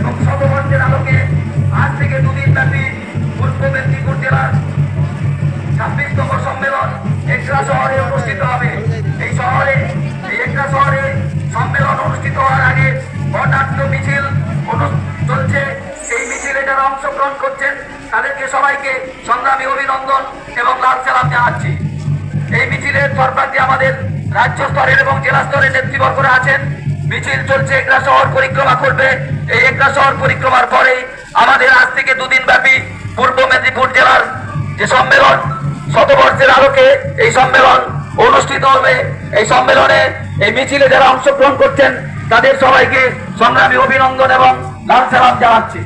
এবং সর্বমঞ্চের আলোকে আজ থেকে দুদিন ব্যাপী পূর্ব মেদিনীপুর জেলার ছাব্বিশতম সম্মেলন একলা শহরে অনুষ্ঠিত হবে। এই শহরে, এই একলা শহরে সম্মেলন অনুষ্ঠিত হওয়ার আগে গণাট্য মিছিল চলছে। সেই মিছিলে যারা অংশগ্রহণ করছেন, তাদেরকে সবাইকে সংগ্রামী অভিনন্দন এবং লাল সালাম জানাচ্ছি। এই মিছিলের সরকারকে আমাদের রাজ্য স্তরের এবং জেলা স্তরের নেতৃবর্গরা আছেন। মিছিল চলছে একরা শহর পরিক্রমা করবে। এই একরা শহর পরিক্রমার পরে আমাদের আজ থেকে দুদিন ব্যাপী পূর্ব মেদিনীপুর জেলার যে সম্মেলন, শতবর্ষের আলোকে এই সম্মেলন অনুষ্ঠিত হবে। এই সম্মেলনে এই মিছিলে যারা অংশগ্রহণ করছেন, তাদের সবাইকে সংগ্রামী অভিনন্দন এবং লাল সালাম জানাচ্ছি